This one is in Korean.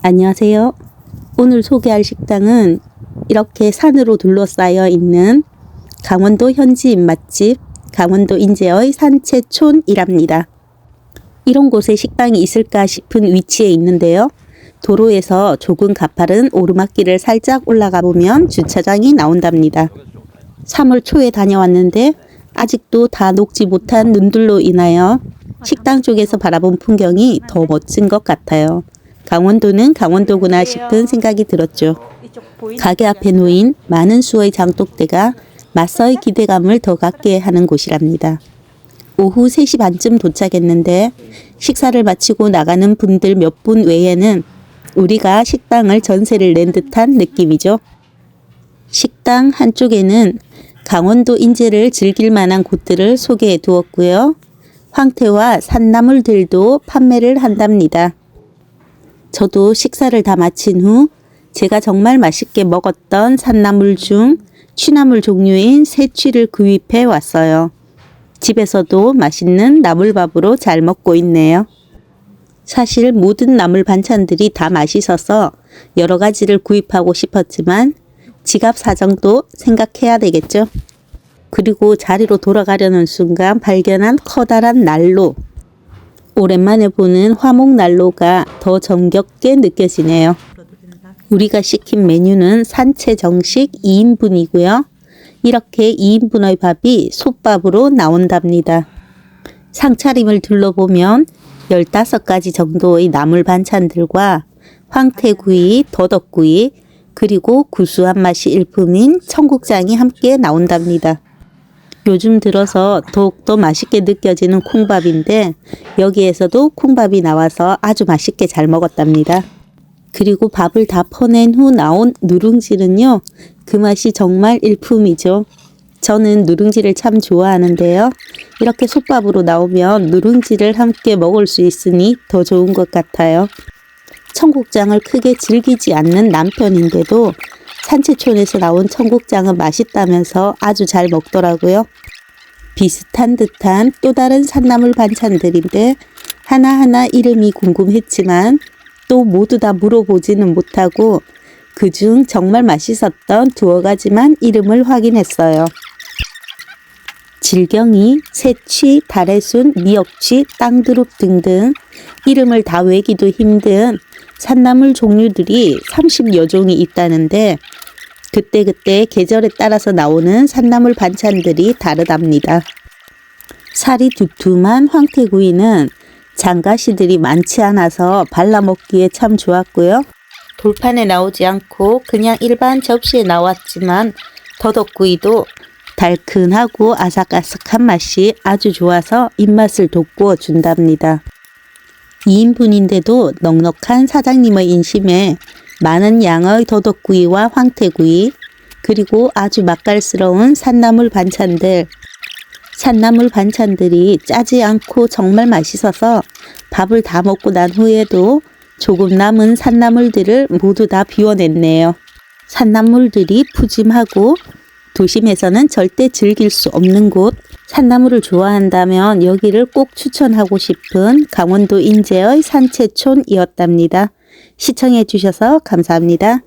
안녕하세요. 오늘 소개할 식당은 이렇게 산으로 둘러싸여 있는 강원도 현지 입맛집 강원도 인제의 산채촌이랍니다. 이런 곳에 식당이 있을까 싶은 위치에 있는데요. 도로에서 조금 가파른 오르막길을 살짝 올라가 보면 주차장이 나온답니다. 3월 초에 다녀왔는데 아직도 다 녹지 못한 눈들로 인하여 식당 쪽에서 바라본 풍경이 더 멋진 것 같아요. 강원도는 강원도구나 싶은 생각이 들었죠. 가게 앞에 놓인 많은 수의 장독대가 맛서의 기대감을 더 갖게 하는 곳이랍니다. 오후 3시 반쯤 도착했는데 식사를 마치고 나가는 분들 몇 분 외에는 우리가 식당을 전세를 낸 듯한 느낌이죠. 식당 한쪽에는 강원도 인제를 즐길 만한 곳들을 소개해 두었고요. 황태와 산나물들도 판매를 한답니다. 저도 식사를 다 마친 후 제가 정말 맛있게 먹었던 산나물 중 취나물 종류인 새취를 구입해 왔어요. 집에서도 맛있는 나물밥으로 잘 먹고 있네요. 사실 모든 나물 반찬들이 다 맛있어서 여러 가지를 구입하고 싶었지만 지갑 사정도 생각해야 되겠죠. 그리고 자리로 돌아가려는 순간 발견한 커다란 난로. 오랜만에 보는 화목 난로가 더 정겹게 느껴지네요. 우리가 시킨 메뉴는 산채 정식 2인분이고요. 이렇게 2인분의 밥이 솥밥으로 나온답니다. 상차림을 둘러보면 15가지 정도의 나물 반찬들과 황태구이, 더덕구이, 그리고 구수한 맛이 일품인 청국장이 함께 나온답니다. 요즘 들어서 더욱더 맛있게 느껴지는 콩밥인데 여기에서도 콩밥이 나와서 아주 맛있게 잘 먹었답니다. 그리고 밥을 다 퍼낸 후 나온 누룽지는요. 그 맛이 정말 일품이죠. 저는 누룽지를 참 좋아하는데요. 이렇게 솥밥으로 나오면 누룽지를 함께 먹을 수 있으니 더 좋은 것 같아요. 청국장을 크게 즐기지 않는 남편인데도 산채촌에서 나온 청국장은 맛있다면서 아주 잘 먹더라고요. 비슷한 듯한 또 다른 산나물 반찬들인데 하나하나 이름이 궁금했지만 또 모두 다 물어보지는 못하고 그중 정말 맛있었던 두어 가지만 이름을 확인했어요. 질경이, 새취, 달래순, 미역취, 땅두릅 등등 이름을 다 외기도 힘든 산나물 종류들이 30여 종이 있다는데 그때그때 계절에 따라서 나오는 산나물 반찬들이 다르답니다. 살이 두툼한 황태구이는 장가시들이 많지 않아서 발라 먹기에 참 좋았고요. 돌판에 나오지 않고 그냥 일반 접시에 나왔지만 더덕구이도 달큰하고 아삭아삭한 맛이 아주 좋아서 입맛을 돋구어 준답니다. 2인분인데도 넉넉한 사장님의 인심에 많은 양의 더덕구이와 황태구이, 그리고 아주 맛깔스러운 산나물 반찬들, 산나물 반찬들이 짜지 않고 정말 맛있어서 밥을 다 먹고 난 후에도 조금 남은 산나물들을 모두 다 비워냈네요. 산나물들이 푸짐하고 도심에서는 절대 즐길 수 없는 곳, 산나물을 좋아한다면 여기를 꼭 추천하고 싶은 강원도 인제의 산채촌이었답니다. 시청해 주셔서 감사합니다.